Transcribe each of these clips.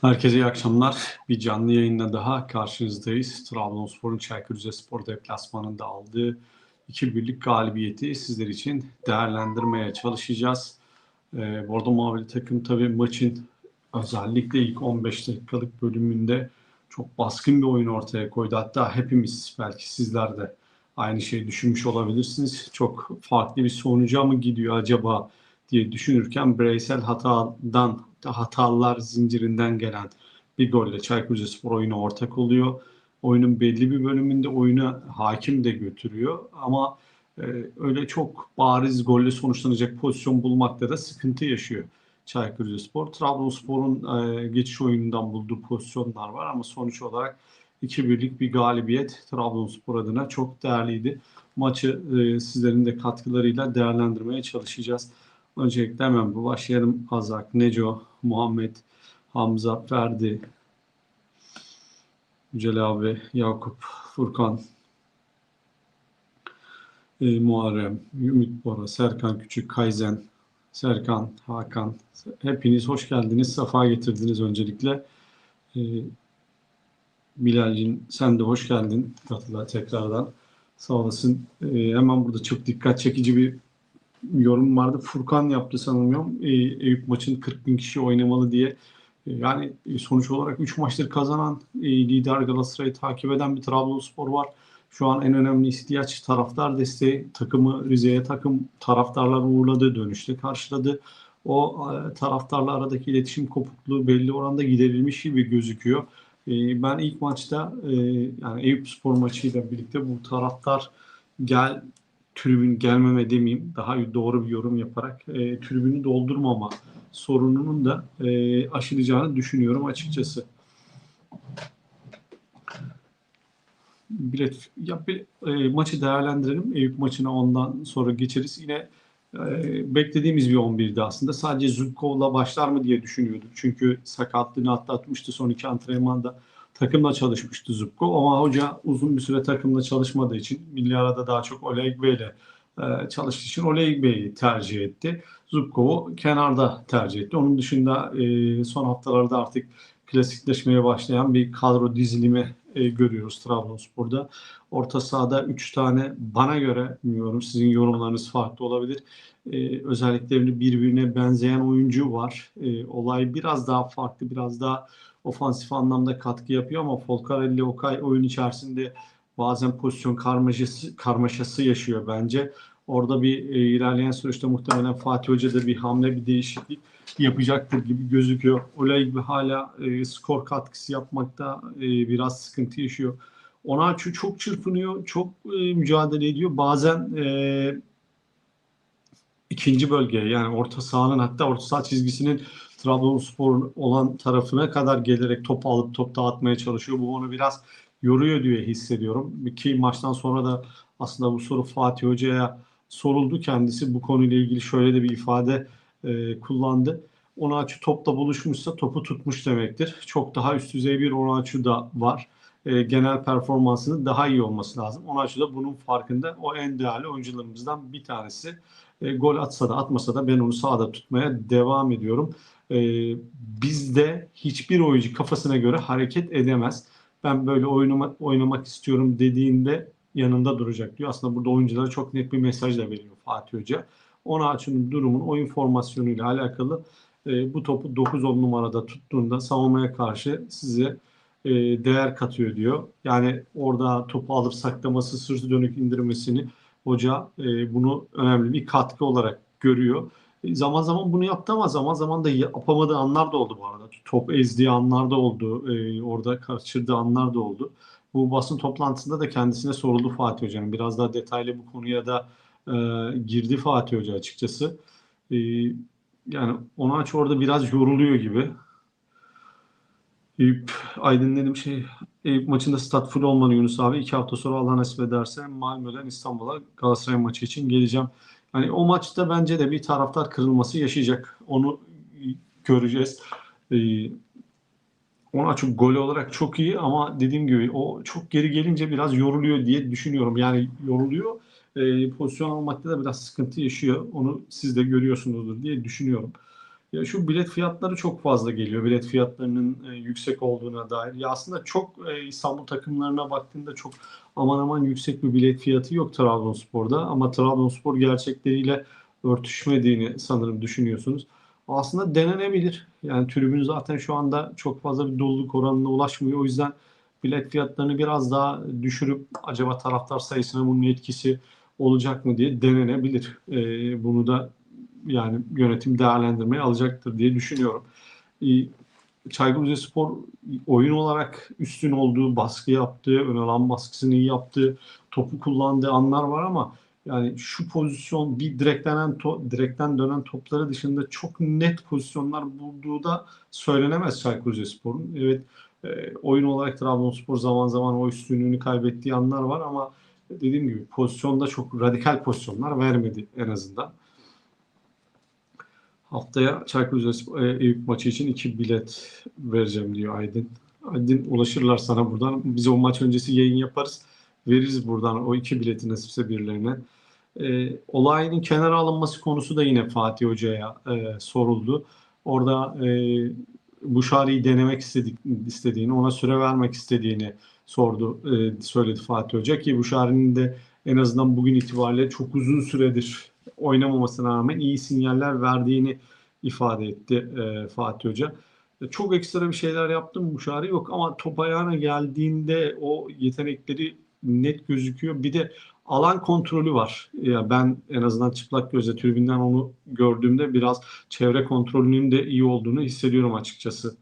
Herkese iyi akşamlar. Bir canlı yayınla daha karşınızdayız. Trabzonspor'un Çaykur Rizespor deplasmanında aldığı iki birlik galibiyeti sizler için değerlendirmeye çalışacağız. Ee, Bordo Mavili takım tabii maçın özellikle ilk 15 dakikalık bölümünde çok baskın bir oyun ortaya koydu. Hatta hepimiz belki sizler de aynı şeyi düşünmüş olabilirsiniz. Çok farklı bir sonuca mı gidiyor acaba diye düşünürken bireysel hatadan hatalar zincirinden gelen bir golle Çaykur Rizespor oyuna ortak oluyor. Oyunun belli bir bölümünde oyuna hakim de götürüyor ama e, öyle çok bariz golle sonuçlanacak pozisyon bulmakta da sıkıntı yaşıyor Çaykur Rizespor. Trabzonspor'un e, geçiş oyunundan bulduğu pozisyonlar var ama sonuç olarak 2-1'lik bir galibiyet Trabzonspor adına çok değerliydi. Maçı e, sizlerin de katkılarıyla değerlendirmeye çalışacağız. Öncelikle hemen bu başlayalım. Azak, Neco, Muhammed, Hamza, Ferdi, Yücel abi, Yakup, Furkan, e, Muharrem, Ümit Bora, Serkan Küçük, Kayzen, Serkan, Hakan. Hepiniz hoş geldiniz. Safa getirdiniz öncelikle. E, Bilal'cim sen de hoş geldin katıla tekrardan. Sağ olasın. E, hemen burada çok dikkat çekici bir yorum vardı. Furkan yaptı sanılmıyorum. E, Eyüp maçın 40 bin kişi oynamalı diye. E, yani e, sonuç olarak 3 maçtır kazanan e, lider Galatasaray'ı takip eden bir Trabzonspor var. Şu an en önemli ihtiyaç taraftar desteği. Takımı Rize'ye takım taraftarlar uğurladı, dönüşte karşıladı. O e, taraftarla aradaki iletişim kopukluğu belli oranda giderilmiş gibi gözüküyor. Ben ilk maçta yani Eyüp Spor maçıyla birlikte bu taraftar gel tribün gelmeme demeyeyim daha doğru bir yorum yaparak e, tribünü doldurmama sorununun da e, aşılacağını düşünüyorum açıkçası. Bilet ya bir, e, maçı değerlendirelim. Eyüp maçına ondan sonra geçeriz. Yine e, beklediğimiz bir 11'di aslında. Sadece Zubkov'la başlar mı diye düşünüyorduk. Çünkü sakatlığını atlatmıştı son iki antrenmanda takımla çalışmıştı Zubko ama hoca uzun bir süre takımla çalışmadığı için milli arada daha çok Oleg Bey ile e, çalıştığı için Oleg Bey'i tercih etti. Zubkov'u kenarda tercih etti. Onun dışında e, son haftalarda artık klasikleşmeye başlayan bir kadro dizilimi e, görüyoruz Trabzonspor'da. Orta sahada 3 tane bana göre bilmiyorum sizin yorumlarınız farklı olabilir. E, özelliklerini birbirine benzeyen oyuncu var. E, olay biraz daha farklı, biraz daha ofansif anlamda katkı yapıyor ama Folcarelli Okay oyun içerisinde bazen pozisyon karmaşası, karmaşası yaşıyor bence. Orada bir e, ilerleyen süreçte muhtemelen Fatih Hoca da bir hamle, bir değişiklik yapacaktır gibi gözüküyor. Olay gibi hala e, skor katkısı yapmakta e, biraz sıkıntı yaşıyor. Onaçu çok çırpınıyor, çok e, mücadele ediyor. Bazen e, ikinci bölgeye yani orta sahanın hatta orta saha çizgisinin Trabzonspor olan tarafına kadar gelerek top alıp top dağıtmaya çalışıyor. Bu onu biraz yoruyor diye hissediyorum. Ki maçtan sonra da aslında bu soru Fatih Hoca'ya soruldu. Kendisi bu konuyla ilgili şöyle de bir ifade e, kullandı. Onaçu topla buluşmuşsa topu tutmuş demektir. Çok daha üst düzey bir Onaçu da var. E, genel performansının daha iyi olması lazım. Onaçu da bunun farkında. O en değerli oyuncularımızdan bir tanesi. E, gol atsa da atmasa da ben onu sahada tutmaya devam ediyorum e, bizde hiçbir oyuncu kafasına göre hareket edemez. Ben böyle oynamak, oynamak istiyorum dediğinde yanında duracak diyor. Aslında burada oyunculara çok net bir mesaj da veriyor Fatih Hoca. Ona açının durumun oyun formasyonuyla alakalı e, bu topu 9-10 numarada tuttuğunda savunmaya karşı size e, değer katıyor diyor. Yani orada topu alıp saklaması, sırtı dönük indirmesini hoca e, bunu önemli bir katkı olarak görüyor. Zaman zaman bunu yaptı ama zaman zaman da yapamadığı anlar da oldu bu arada. Top ezdiği anlar da oldu. E, orada kaçırdığı anlar da oldu. Bu basın toplantısında da kendisine soruldu Fatih Hoca'nın. Biraz daha detaylı bu konuya da e, girdi Fatih Hoca açıkçası. E, yani Onaç orada biraz yoruluyor gibi. Eyüp Aydın dedim şey Eyüp maçında stat full olmanı Yunus abi. iki hafta sonra Allah nasip ederse Malmö'den İstanbul'a Galatasaray maçı için geleceğim. Hani o maçta bence de bir taraftar kırılması yaşayacak. Onu göreceğiz. Ee, ona çok gol olarak çok iyi ama dediğim gibi o çok geri gelince biraz yoruluyor diye düşünüyorum. Yani yoruluyor. E, pozisyon almakta da biraz sıkıntı yaşıyor. Onu siz de görüyorsunuzdur diye düşünüyorum. Ya şu bilet fiyatları çok fazla geliyor. Bilet fiyatlarının e, yüksek olduğuna dair. Ya aslında çok e, İstanbul takımlarına baktığında çok aman aman yüksek bir bilet fiyatı yok Trabzonspor'da. Ama Trabzonspor gerçekleriyle örtüşmediğini sanırım düşünüyorsunuz. Aslında denenebilir. Yani tribün zaten şu anda çok fazla bir doluluk oranına ulaşmıyor. O yüzden bilet fiyatlarını biraz daha düşürüp acaba taraftar sayısına bunun etkisi olacak mı diye denenebilir. E, bunu da yani yönetim değerlendirmeye alacaktır diye düşünüyorum. Çaykur Rizespor oyun olarak üstün olduğu, baskı yaptığı, ön alan baskısını iyi yaptığı, topu kullandığı anlar var ama yani şu pozisyon bir direkten to, direkten dönen topları dışında çok net pozisyonlar bulduğu da söylenemez Çaykur Rizespor'un. Evet e, oyun olarak Trabzonspor zaman zaman o üstünlüğünü kaybettiği anlar var ama dediğim gibi pozisyonda çok radikal pozisyonlar vermedi en azından. Haftaya Çaykur Rizespor e, maçı için iki bilet vereceğim diyor Aydın. Aydın ulaşırlar sana buradan. Biz o maç öncesi yayın yaparız. Veririz buradan o iki bileti nasipse birilerine. E, olayın kenara alınması konusu da yine Fatih Hoca'ya e, soruldu. Orada e, Buşari'yi denemek istedik, istediğini, ona süre vermek istediğini sordu, e, söyledi Fatih Hoca ki Buşari'nin de en azından bugün itibariyle çok uzun süredir oynamamasına rağmen iyi sinyaller verdiğini ifade etti e, Fatih Hoca. Çok ekstra bir şeyler yaptım Buşari yok ama top ayağına geldiğinde o yetenekleri net gözüküyor. Bir de alan kontrolü var. Ya ben en azından çıplak gözle tribünden onu gördüğümde biraz çevre kontrolünün de iyi olduğunu hissediyorum açıkçası.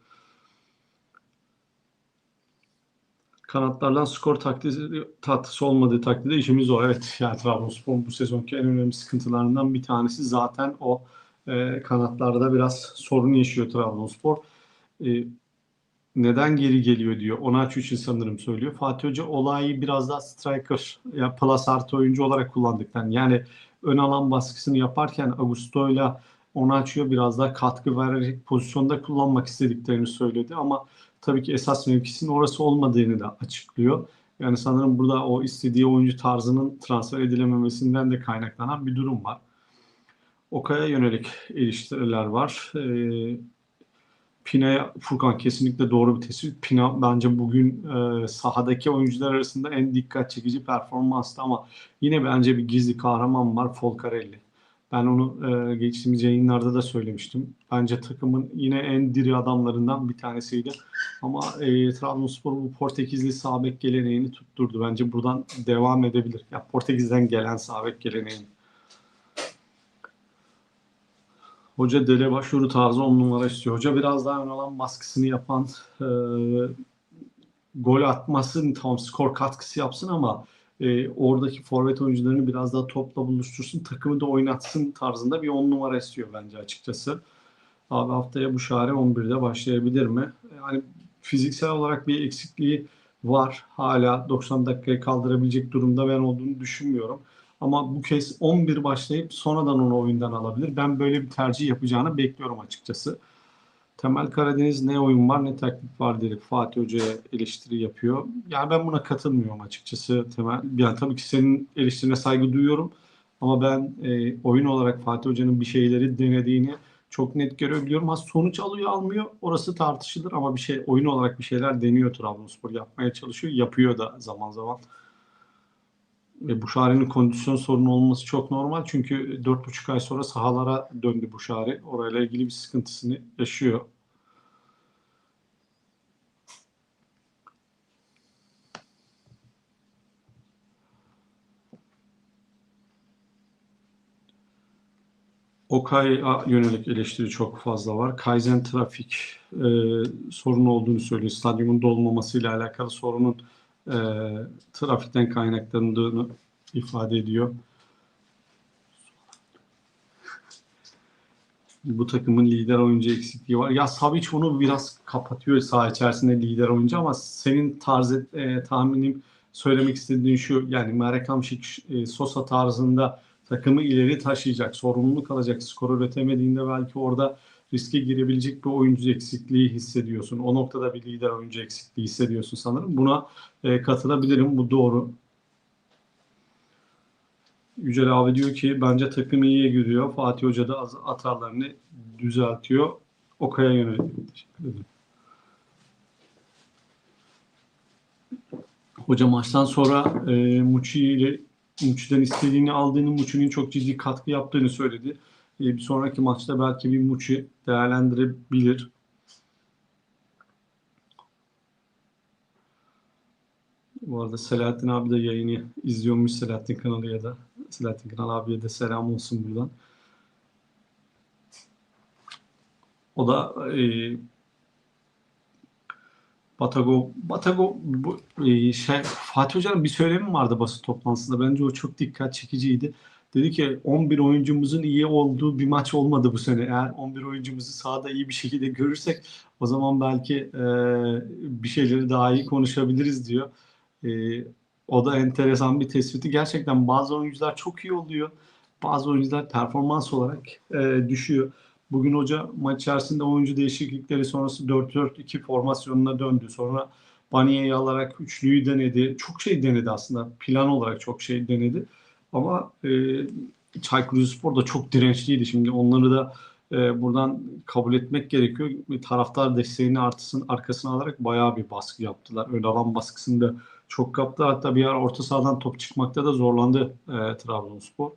Kanatlardan skor taktiği, tatlısı olmadığı takdirde işimiz o. Evet yani Trabzonspor bu sezonki en önemli sıkıntılarından bir tanesi zaten o e, kanatlarda biraz sorun yaşıyor Trabzonspor. E, neden geri geliyor diyor. Onaçu için sanırım söylüyor. Fatih Hoca olayı biraz daha striker ya plus artı oyuncu olarak kullandıktan yani ön alan baskısını yaparken Augusto'yla Onaçu'ya biraz daha katkı vererek pozisyonda kullanmak istediklerini söyledi ama tabii ki esas mevkisinin orası olmadığını da açıklıyor. Yani sanırım burada o istediği oyuncu tarzının transfer edilememesinden de kaynaklanan bir durum var. Okaya yönelik eleştiriler var. Ee, Pina'ya Furkan kesinlikle doğru bir tespit. Pina bence bugün e, sahadaki oyuncular arasında en dikkat çekici performanstı ama yine bence bir gizli kahraman var Folcarelli. Ben onu e, geçtiğimiz yayınlarda da söylemiştim. Bence takımın yine en diri adamlarından bir tanesiydi. Ama e, Trabzonspor bu Portekizli sabek geleneğini tutturdu. Bence buradan devam edebilir. Ya Portekiz'den gelen sabek geleneğini. Hoca dele başvuru tarzı on numara istiyor. Hoca biraz daha ön alan baskısını yapan e, gol atmasın, tam skor katkısı yapsın ama e, oradaki forvet oyuncularını biraz daha topla buluştursun, takımı da oynatsın tarzında bir on numara istiyor bence açıkçası. Abi haftaya bu şare 11'de başlayabilir mi? Yani fiziksel olarak bir eksikliği var. Hala 90 dakikayı kaldırabilecek durumda ben olduğunu düşünmüyorum. Ama bu kez 11 başlayıp sonradan onu oyundan alabilir. Ben böyle bir tercih yapacağını bekliyorum açıkçası. Temel Karadeniz ne oyun var ne taklit var diyerek Fatih Hoca'ya eleştiri yapıyor. Yani ben buna katılmıyorum açıkçası Temel. Yani tabii ki senin eleştirine saygı duyuyorum. Ama ben e, oyun olarak Fatih Hoca'nın bir şeyleri denediğini çok net görebiliyorum. Ha sonuç alıyor almıyor orası tartışılır ama bir şey oyun olarak bir şeyler deniyor Trabzonspor yapmaya çalışıyor. Yapıyor da zaman zaman. Ve Buşari'nin kondisyon sorunu olması çok normal. Çünkü 4,5 ay sonra sahalara döndü Buşari. Orayla ilgili bir sıkıntısını yaşıyor. OKAY'a yönelik eleştiri çok fazla var. Kaizen trafik e, sorunu olduğunu söylüyor. Stadyumun dolmamasıyla alakalı sorunun e, trafikten kaynaklandığını ifade ediyor. Bu takımın lider oyuncu eksikliği var. Ya Savic onu biraz kapatıyor saha içerisinde lider oyuncu ama senin tarz e, tahminim söylemek istediğin şu yani Marek Hamşik e, Sosa tarzında takımı ileri taşıyacak, sorumluluk alacak, skor üretemediğinde belki orada riske girebilecek bir oyuncu eksikliği hissediyorsun. O noktada bir lider oyuncu eksikliği hissediyorsun sanırım. Buna e, katılabilirim. Bu doğru. Yücel abi diyor ki bence takım iyiye gidiyor. Fatih Hoca da hatalarını düzeltiyor. Okaya yöneliyor. Teşekkür ederim. Hoca maçtan sonra e, Muçi ile Muçi'den istediğini aldığını, Muçi'nin çok ciddi katkı yaptığını söyledi. E, bir sonraki maçta belki bir Muçi değerlendirebilir. Bu arada Selahattin abi de yayını izliyormuş Selahattin kanalı ya da Selahattin Kanal abiye de selam olsun buradan. O da e, Batago Batago bu e, şey Fatih Hoca'nın bir söylemi vardı basın toplantısında. Bence o çok dikkat çekiciydi. Dedi ki 11 oyuncumuzun iyi olduğu bir maç olmadı bu sene. Eğer 11 oyuncumuzu sahada iyi bir şekilde görürsek o zaman belki e, bir şeyleri daha iyi konuşabiliriz diyor. E, o da enteresan bir tespiti. Gerçekten bazı oyuncular çok iyi oluyor. Bazı oyuncular performans olarak e, düşüyor. Bugün hoca maç içerisinde oyuncu değişiklikleri sonrası 4-4-2 formasyonuna döndü. Sonra Baniye'yi alarak üçlüyü denedi. Çok şey denedi aslında. Plan olarak çok şey denedi. Ama e, Çaykur Rizespor da çok dirençliydi. Şimdi onları da e, buradan kabul etmek gerekiyor. Taraftar desteğini artısın arkasına alarak bayağı bir baskı yaptılar. Ön alan baskısında çok yaptı. Hatta bir ara orta sahadan top çıkmakta da zorlandı e, Trabzonspor.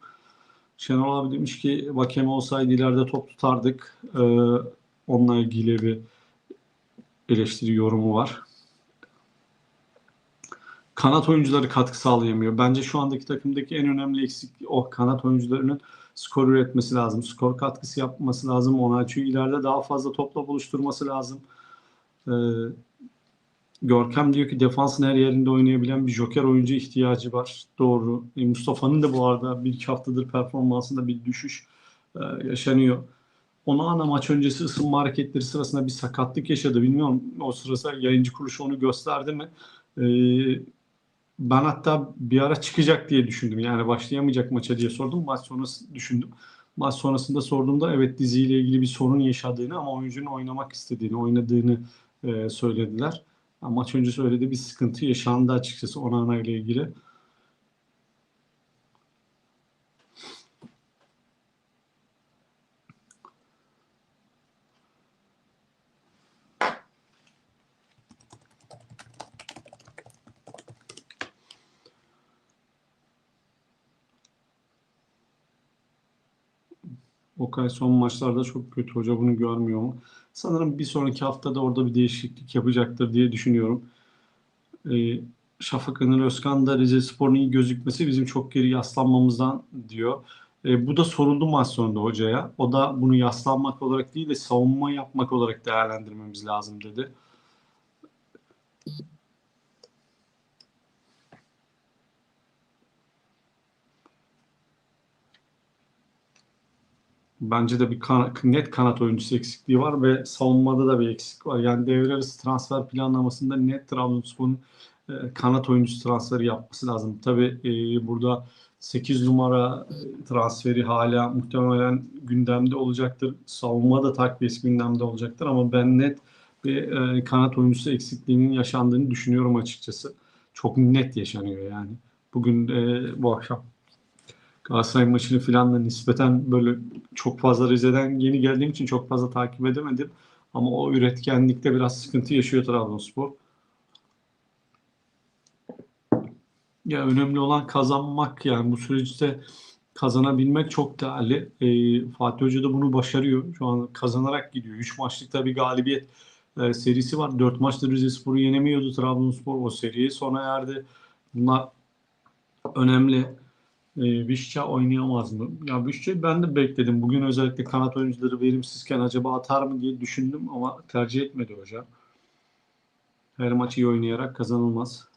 Şenol abi demiş ki Vakeme olsaydı ileride top tutardık. E, onunla ilgili bir eleştiri yorumu var. Kanat oyuncuları katkı sağlayamıyor. Bence şu andaki takımdaki en önemli eksiklik o kanat oyuncularının skor üretmesi lazım. Skor katkısı yapması lazım. Ona çünkü ileride daha fazla topla buluşturması lazım. Ee, Görkem diyor ki defansın her yerinde oynayabilen bir joker oyuncu ihtiyacı var. Doğru. E, Mustafa'nın da bu arada bir iki haftadır performansında bir düşüş e, yaşanıyor. Ona ana maç öncesi ısınma hareketleri sırasında bir sakatlık yaşadı. Bilmiyorum o sırası yayıncı kuruluş onu gösterdi mi? E, ben hatta bir ara çıkacak diye düşündüm. Yani başlayamayacak maça diye sordum. Maç sonrası düşündüm. Maç sonrasında sorduğumda evet diziyle ilgili bir sorun yaşadığını ama oyuncunun oynamak istediğini, oynadığını e, söylediler. Yani maç öncesi öyle de bir sıkıntı yaşandı açıkçası Onana ile ilgili. Okay son maçlarda çok kötü. Hoca bunu görmüyor mu? Sanırım bir sonraki haftada orada bir değişiklik yapacaktır diye düşünüyorum. Ee, Şafak Anıl Özkan da Rize Spor'un iyi gözükmesi bizim çok geri yaslanmamızdan diyor. Ee, bu da soruldu maç sonunda hocaya. O da bunu yaslanmak olarak değil de savunma yapmak olarak değerlendirmemiz lazım dedi. Bence de bir kan net kanat oyuncusu eksikliği var ve savunmada da bir eksik var. Yani devre arası transfer planlamasında net Trabzonspor'un e, kanat oyuncusu transferi yapması lazım. Tabii e, burada 8 numara e, transferi hala muhtemelen gündemde olacaktır. Savunma da takviyesi gündemde olacaktır ama ben net bir e, kanat oyuncusu eksikliğinin yaşandığını düşünüyorum açıkçası. Çok net yaşanıyor yani. Bugün e, bu akşam Galatasaray maçını falan da nispeten böyle çok fazla Rize'den yeni geldiğim için çok fazla takip edemedim. Ama o üretkenlikte biraz sıkıntı yaşıyor Trabzonspor. Ya önemli olan kazanmak yani bu süreçte kazanabilmek çok değerli. E, Fatih Hoca da bunu başarıyor. Şu an kazanarak gidiyor. 3 maçlıkta bir galibiyet e, serisi var. 4 maçta Rizespor'u yenemiyordu Trabzonspor. O seriye sona erdi. Bunlar önemli. E, Vişça oynayamaz mı? Ya Vişça'yı ben de bekledim. Bugün özellikle kanat oyuncuları verimsizken acaba atar mı diye düşündüm ama tercih etmedi hocam. Her maç iyi oynayarak kazanılmaz.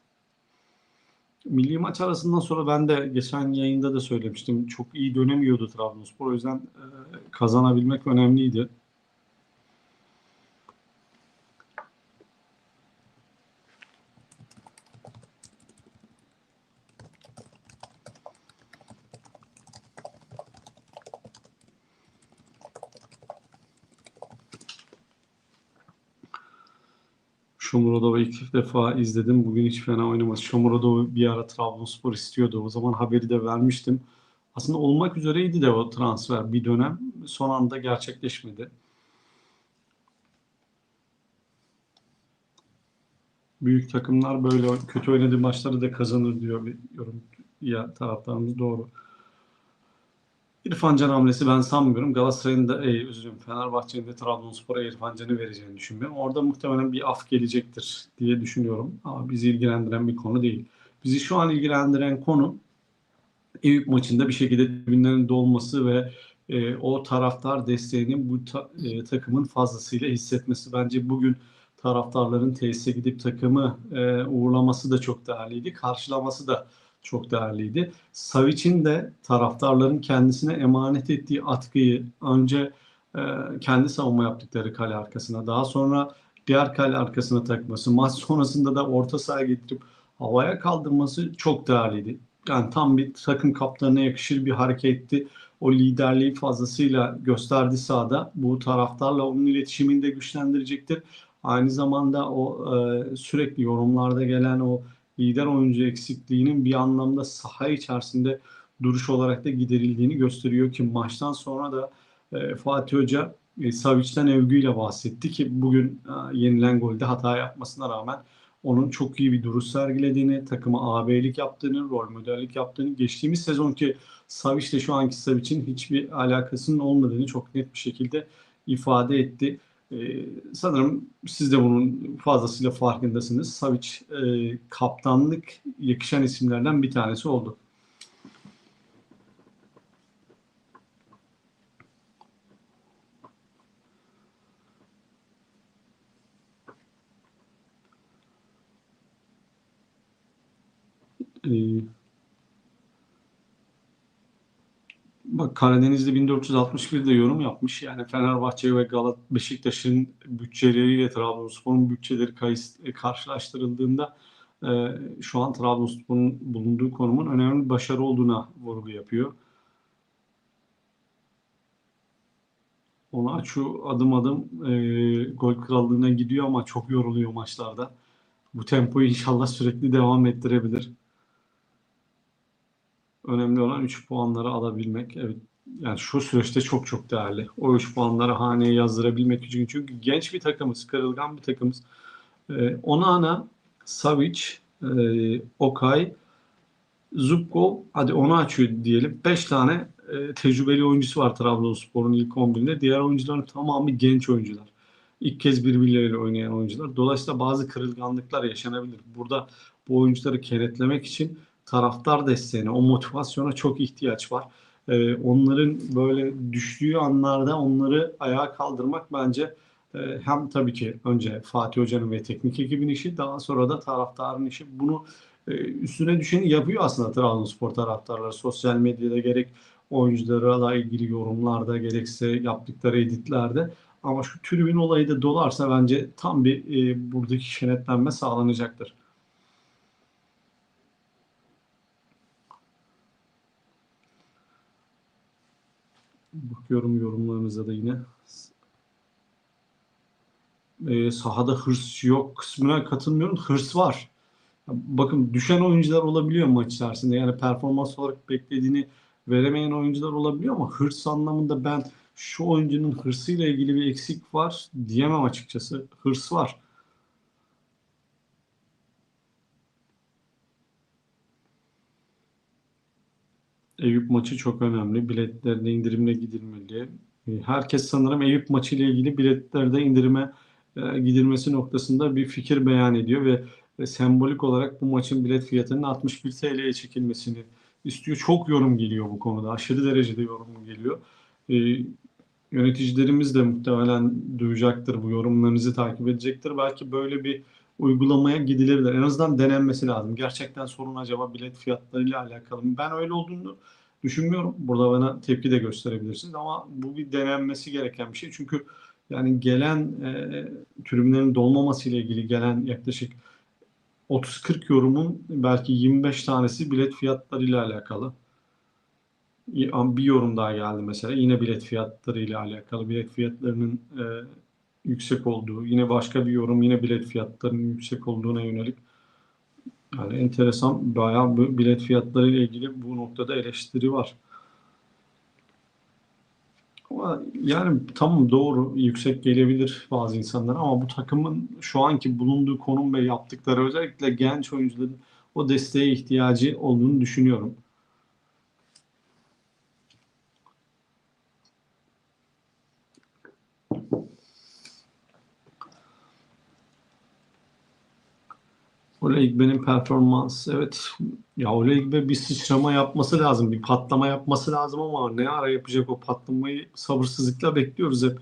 Milli maç arasından sonra ben de geçen yayında da söylemiştim. Çok iyi dönemiyordu Trabzonspor. O yüzden e, kazanabilmek önemliydi. Shomurodov'u ilk defa izledim. Bugün hiç fena oynamaz. Shomurodov'u bir ara Trabzonspor istiyordu. O zaman haberi de vermiştim. Aslında olmak üzereydi de o transfer bir dönem. son anda gerçekleşmedi. Büyük takımlar böyle kötü oynadığı maçları da kazanır diyor bir yorum ya taraftarımız doğru. İrfan Can hamlesi ben sanmıyorum. Galatasaray'ın da e, özür Fenerbahçe'nin de Trabzonspor'a İrfan Can'ı vereceğini düşünmüyorum. Orada muhtemelen bir af gelecektir diye düşünüyorum. Ama bizi ilgilendiren bir konu değil. Bizi şu an ilgilendiren konu Eyüp maçında bir şekilde tribünlerin dolması ve e, o taraftar desteğinin bu ta, e, takımın fazlasıyla hissetmesi. Bence bugün taraftarların tesise gidip takımı e, uğurlaması da çok değerliydi. Karşılaması da çok değerliydi. Savic'in de taraftarların kendisine emanet ettiği atkıyı önce e, kendi savunma yaptıkları kale arkasına daha sonra diğer kale arkasına takması maç sonrasında da orta sahaya getirip havaya kaldırması çok değerliydi. Yani tam bir takım kaptanına yakışır bir hareketti. O liderliği fazlasıyla gösterdi sahada. Bu taraftarla onun iletişimini de güçlendirecektir. Aynı zamanda o e, sürekli yorumlarda gelen o lider oyuncu eksikliğinin bir anlamda saha içerisinde duruş olarak da giderildiğini gösteriyor ki maçtan sonra da e, Fatih Hoca e, Savic'ten övgüyle bahsetti ki bugün e, yenilen golde hata yapmasına rağmen onun çok iyi bir duruş sergilediğini, takıma AB'lik yaptığını, rol modellik yaptığını, geçtiğimiz sezonki Savic ile şu anki Savic'in hiçbir alakasının olmadığını çok net bir şekilde ifade etti. Ee, sanırım siz de bunun fazlasıyla farkındasınız. Savic e, kaptanlık yakışan isimlerden bir tanesi oldu. Ee, Karadeniz'de 1461'de yorum yapmış. Yani Fenerbahçe ve Galat Beşiktaş'ın bütçeleriyle Trabzonspor'un bütçeleri karşılaştırıldığında e, şu an Trabzonspor'un bulunduğu konumun önemli bir başarı olduğuna vurgu yapıyor. Ona şu adım adım e, gol krallığına gidiyor ama çok yoruluyor maçlarda. Bu tempoyu inşallah sürekli devam ettirebilir. Önemli olan 3 puanları alabilmek. Evet yani şu süreçte çok çok değerli. O 3 puanları haneye yazdırabilmek için. Çünkü genç bir takımız, kırılgan bir takımız. Ee, Onana, Savic, e, Okay, Zubkov, hadi onu açıyor diyelim. 5 tane e, tecrübeli oyuncusu var Trabzonspor'un ilk 11'inde. Diğer oyuncuların tamamı genç oyuncular. İlk kez birbirleriyle oynayan oyuncular. Dolayısıyla bazı kırılganlıklar yaşanabilir. Burada bu oyuncuları kenetlemek için taraftar desteğine, o motivasyona çok ihtiyaç var. Ee, onların böyle düştüğü anlarda onları ayağa kaldırmak bence e, hem tabii ki önce Fatih Hoca'nın ve teknik ekibin işi daha sonra da taraftarın işi. Bunu e, üstüne düşeni yapıyor aslında Trabzonspor taraftarları. Sosyal medyada gerek oyuncularla ilgili yorumlarda gerekse yaptıkları editlerde. Ama şu tribün olayı da dolarsa bence tam bir e, buradaki kenetlenme sağlanacaktır. Bakıyorum yorumlarınıza da yine. E, sahada hırs yok kısmına katılmıyorum. Hırs var. Bakın düşen oyuncular olabiliyor maç içerisinde. Yani performans olarak beklediğini veremeyen oyuncular olabiliyor ama hırs anlamında ben şu oyuncunun hırsıyla ilgili bir eksik var diyemem açıkçası. Hırs var. Eyüp maçı çok önemli. Biletlerde indirimle gidilmeli. E, herkes sanırım Eyüp maçı ile ilgili biletlerde indirime e, gidilmesi noktasında bir fikir beyan ediyor ve e, sembolik olarak bu maçın bilet fiyatının 61 TL'ye çekilmesini istiyor. Çok yorum geliyor bu konuda. Aşırı derecede yorum geliyor. Yöneticilerimiz de muhtemelen duyacaktır bu yorumlarınızı takip edecektir. Belki böyle bir uygulamaya gidilebilir. En azından denenmesi lazım. Gerçekten sorun acaba bilet fiyatlarıyla alakalı mı? Ben öyle olduğunu düşünmüyorum. Burada bana tepki de gösterebilirsiniz ama bu bir denenmesi gereken bir şey. Çünkü yani gelen e, tribünlerin dolmaması ile ilgili gelen yaklaşık 30-40 yorumun belki 25 tanesi bilet fiyatlarıyla alakalı. Bir yorum daha geldi mesela. Yine bilet fiyatlarıyla alakalı. Bilet fiyatlarının e, yüksek olduğu, yine başka bir yorum yine bilet fiyatlarının yüksek olduğuna yönelik yani enteresan bayağı bilet fiyatları ile ilgili bu noktada eleştiri var. Ama yani tamam doğru yüksek gelebilir bazı insanlara ama bu takımın şu anki bulunduğu konum ve yaptıkları özellikle genç oyuncuların o desteğe ihtiyacı olduğunu düşünüyorum. Ole Igbe'nin performansı evet ya Ole Igbe bir sıçrama yapması lazım bir patlama yapması lazım ama ne ara yapacak o patlamayı sabırsızlıkla bekliyoruz hep.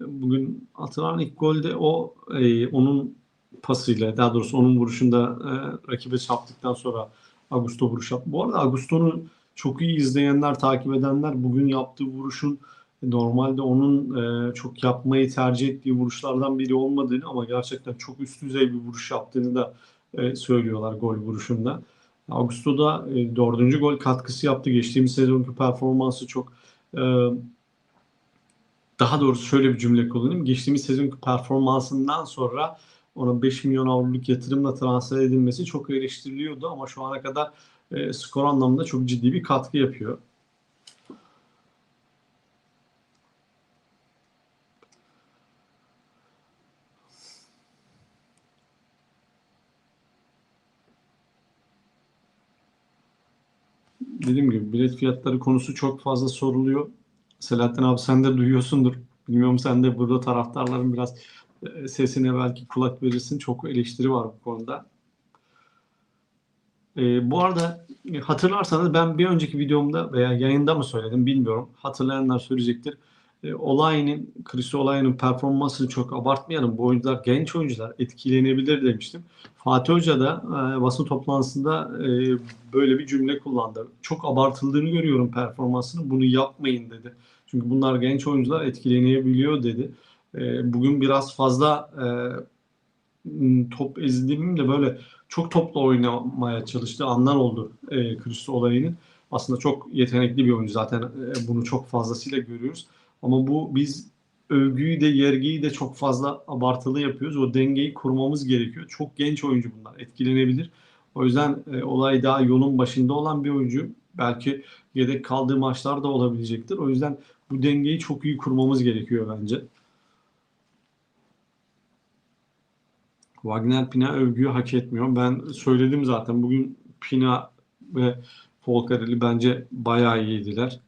Bugün atılan ilk golde o e, onun pasıyla daha doğrusu onun vuruşunda e, rakibe çarptıktan sonra Augusto vuruş yaptı. Bu arada Augusto'nu çok iyi izleyenler, takip edenler bugün yaptığı vuruşun normalde onun e, çok yapmayı tercih ettiği vuruşlardan biri olmadığını ama gerçekten çok üst düzey bir vuruş yaptığını da e, söylüyorlar gol vuruşunda. Augusto e, dördüncü gol katkısı yaptı. Geçtiğimiz sezonki performansı çok e, daha doğrusu şöyle bir cümle kullanayım. Geçtiğimiz sezonki performansından sonra ona 5 milyon avroluk yatırımla transfer edilmesi çok eleştiriliyordu ama şu ana kadar e, skor anlamında çok ciddi bir katkı yapıyor. Dediğim gibi bilet fiyatları konusu çok fazla soruluyor. Selahattin abi sen de duyuyorsundur. Bilmiyorum sen de burada taraftarların biraz e, sesine belki kulak verirsin. Çok eleştiri var bu konuda. E, bu arada e, hatırlarsanız ben bir önceki videomda veya yayında mı söyledim bilmiyorum. Hatırlayanlar söyleyecektir. E, Olay'ın, Chris Olay'ın performansını çok abartmayalım. Bu oyuncular genç oyuncular etkilenebilir demiştim. Fatih Hoca da e, basın toplantısında e, böyle bir cümle kullandı. Çok abartıldığını görüyorum performansını. Bunu yapmayın dedi. Çünkü bunlar genç oyuncular etkilenebiliyor dedi. E, bugün biraz fazla e, top ezdiğim de böyle çok topla oynamaya çalıştığı anlar oldu e, Chris Olay'ın. Aslında çok yetenekli bir oyuncu zaten e, bunu çok fazlasıyla görüyoruz. Ama bu biz övgüyü de yergiyi de çok fazla abartılı yapıyoruz. O dengeyi kurmamız gerekiyor. Çok genç oyuncu bunlar. Etkilenebilir. O yüzden e, olay daha yolun başında olan bir oyuncu. Belki yedek kaldığı maçlar da olabilecektir. O yüzden bu dengeyi çok iyi kurmamız gerekiyor bence. Wagner Pina övgüyü hak etmiyor. Ben söyledim zaten. Bugün Pina ve Folcarelli bence bayağı iyiydiler.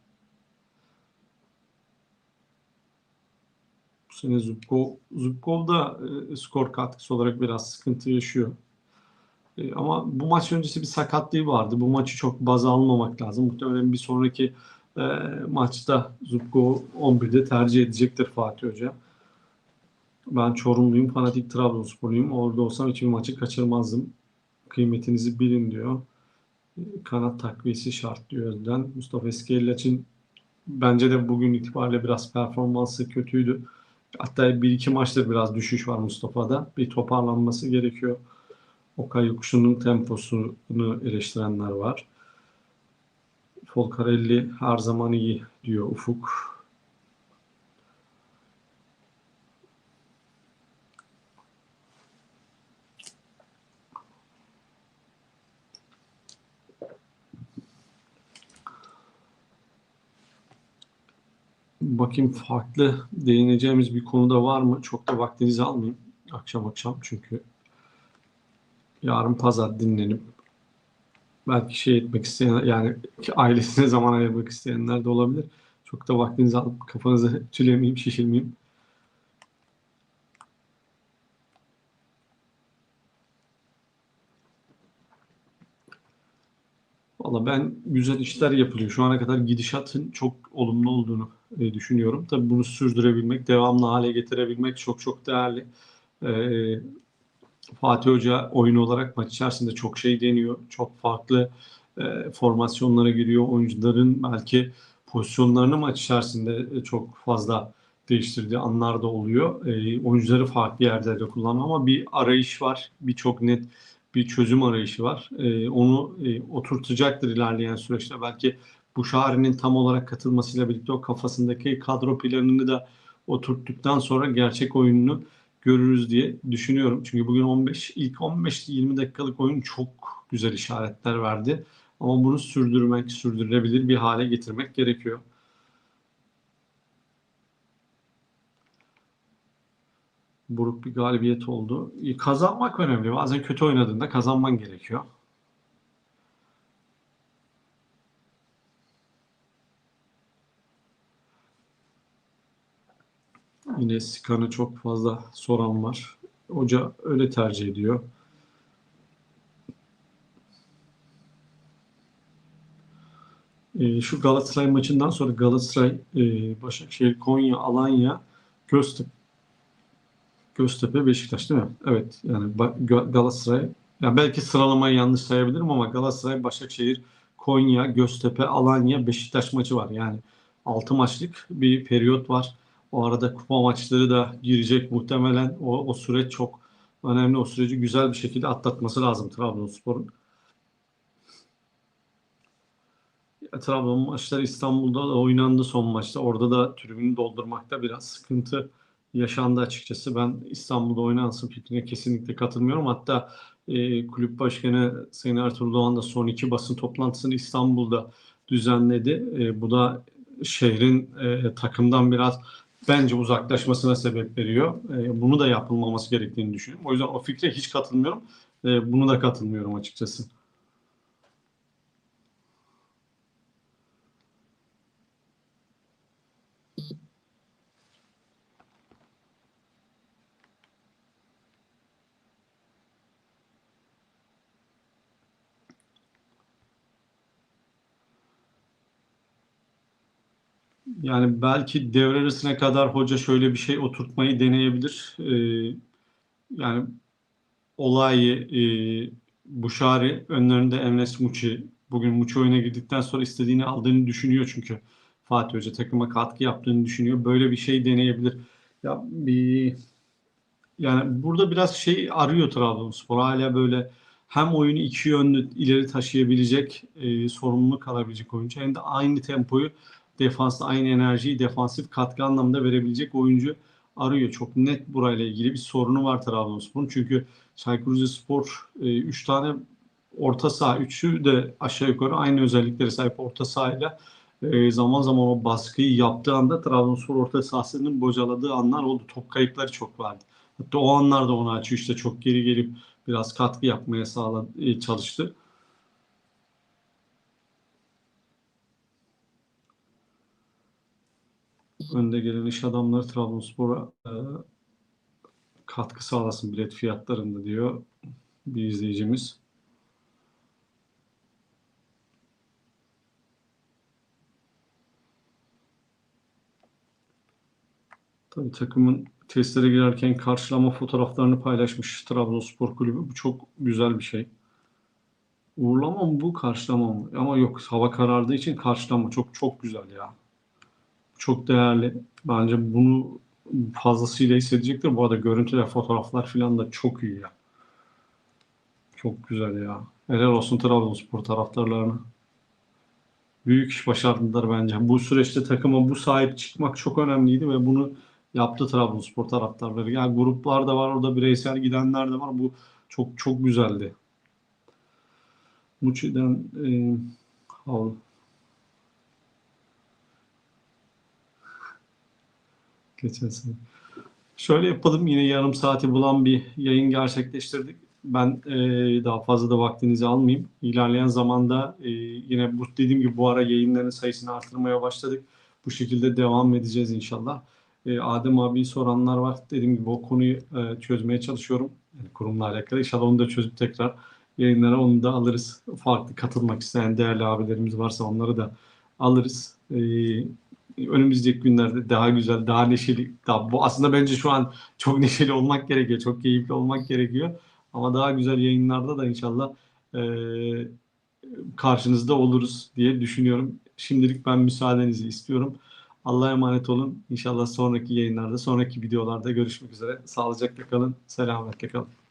Sene Zubkov, Zubkov da e, skor katkısı olarak biraz sıkıntı yaşıyor. E, ama bu maç öncesi bir sakatlığı vardı. Bu maçı çok baz almamak lazım. Muhtemelen bir sonraki e, maçta Zubkov 11'de tercih edecektir Fatih Hoca. Ben Çorumluyum, fanatik Trabzonsporluyum. Orada olsam hiçbir maçı kaçırmazdım. Kıymetinizi bilin diyor. E, kanat takviyesi şart diyor Özden. Mustafa Eskellaç'ın bence de bugün itibariyle biraz performansı kötüydü. Hatta bir iki maçtır biraz düşüş var Mustafa'da. Bir toparlanması gerekiyor. Okay yokuşunun temposunu eleştirenler var. Folcarelli her zaman iyi diyor Ufuk. Bakayım farklı değineceğimiz bir konu da var mı? Çok da vaktinizi almayayım. Akşam akşam çünkü yarın pazar dinlenip belki şey etmek isteyen yani ailesine zaman ayırmak isteyenler de olabilir. Çok da vaktinizi alıp kafanızı tülemeyeyim, şişirmeyeyim. Valla ben güzel işler yapılıyor. Şu ana kadar gidişatın çok olumlu olduğunu e, düşünüyorum. Tabii bunu sürdürebilmek, devamlı hale getirebilmek çok çok değerli. E, Fatih Hoca oyun olarak maç içerisinde çok şey deniyor. Çok farklı e, formasyonlara giriyor. Oyuncuların belki pozisyonlarını maç içerisinde çok fazla değiştirdiği anlar da oluyor. E, oyuncuları farklı yerlerde kullanıyor ama bir arayış var. Bir çok net bir çözüm arayışı var. E, onu e, oturtacaktır ilerleyen süreçte. Belki bu Şahri'nin tam olarak katılmasıyla birlikte o kafasındaki kadro planını da oturttuktan sonra gerçek oyununu görürüz diye düşünüyorum. Çünkü bugün 15 ilk 15-20 dakikalık oyun çok güzel işaretler verdi. Ama bunu sürdürmek, sürdürülebilir bir hale getirmek gerekiyor. Buruk bir galibiyet oldu. E, Kazanmak önemli. Bazen kötü oynadığında kazanman gerekiyor. Yine Sikan'ı çok fazla soran var. Hoca öyle tercih ediyor. E, şu Galatasaray maçından sonra Galatasaray, e, Başakşehir, Konya, Alanya, Göztepe, Göztepe, Beşiktaş değil mi? Evet. Yani Galatasaray, ya belki sıralamayı yanlış sayabilirim ama Galatasaray, Başakşehir, Konya, Göztepe, Alanya, Beşiktaş maçı var. Yani 6 maçlık bir periyot var. O arada kupa maçları da girecek muhtemelen. O, o süreç çok önemli. O süreci güzel bir şekilde atlatması lazım Trabzonspor'un. Trabzon maçları İstanbul'da da oynandı son maçta. Orada da tribünü doldurmakta biraz sıkıntı yaşandı açıkçası. Ben İstanbul'da oynansın fikrine kesinlikle katılmıyorum. Hatta e, kulüp başkanı Sayın Ertuğrul Doğan da son iki basın toplantısını İstanbul'da düzenledi. E, bu da şehrin e, takımdan biraz bence uzaklaşmasına sebep veriyor. E, bunu da yapılmaması gerektiğini düşünüyorum. O yüzden o fikre hiç katılmıyorum. E, bunu da katılmıyorum açıkçası. Yani belki devre arasına kadar hoca şöyle bir şey oturtmayı deneyebilir. Ee, yani Olayi, e, Buşari, önlerinde Enes Muçi. Bugün Muçi oyuna girdikten sonra istediğini aldığını düşünüyor çünkü Fatih Hoca takıma katkı yaptığını düşünüyor. Böyle bir şey deneyebilir. Ya bir yani burada biraz şey arıyor Trabzonspor. Hala böyle hem oyunu iki yönlü ileri taşıyabilecek, e, sorumluluk alabilecek oyuncu hem de aynı tempoyu defansta aynı enerjiyi defansif katkı anlamında verebilecek oyuncu arıyor. Çok net burayla ilgili bir sorunu var Trabzonspor'un. Çünkü Çaykur Rizespor 3 tane orta saha, üçü de aşağı yukarı aynı özelliklere sahip orta sahayla e, zaman zaman o baskıyı yaptığı anda Trabzonspor orta sahasının bocaladığı anlar oldu. Top kayıpları çok vardı. Hatta o anlarda onu açıyor işte çok geri gelip biraz katkı yapmaya sağladı, e, çalıştı. Önde gelen iş adamları Trabzonspor'a e, katkı sağlasın bilet fiyatlarında diyor bir izleyicimiz. Tabii takımın testlere girerken karşılama fotoğraflarını paylaşmış Trabzonspor Kulübü. Bu çok güzel bir şey. Uğurlama mı bu, karşılama mı? Ama yok, hava karardığı için karşılama. Çok çok güzel ya çok değerli. Bence bunu fazlasıyla hissedecektir. Bu arada görüntüler, fotoğraflar falan da çok iyi ya. Çok güzel ya. Helal olsun Trabzonspor taraftarlarına. Büyük iş başardılar bence. Bu süreçte takıma bu sahip çıkmak çok önemliydi ve bunu yaptı Trabzonspor taraftarları. Yani gruplar da var, orada bireysel gidenler de var. Bu çok çok güzeldi. Muçi'den e, havlu. Geçen sene. Şöyle yapalım. Yine yarım saati bulan bir yayın gerçekleştirdik. Ben e, daha fazla da vaktinizi almayayım. İlerleyen zamanda e, yine bu dediğim gibi bu ara yayınların sayısını artırmaya başladık. Bu şekilde devam edeceğiz inşallah. E, Adem abi soranlar var. Dediğim gibi o konuyu e, çözmeye çalışıyorum. Yani kurumla alakalı. İnşallah onu da çözüp tekrar yayınlara onu da alırız. Farklı katılmak isteyen değerli abilerimiz varsa onları da alırız. E, önümüzdeki günlerde daha güzel, daha neşeli, daha, bu aslında bence şu an çok neşeli olmak gerekiyor, çok keyifli olmak gerekiyor. Ama daha güzel yayınlarda da inşallah e, karşınızda oluruz diye düşünüyorum. Şimdilik ben müsaadenizi istiyorum. Allah'a emanet olun. İnşallah sonraki yayınlarda, sonraki videolarda görüşmek üzere. Sağlıcakla kalın, selametle kalın.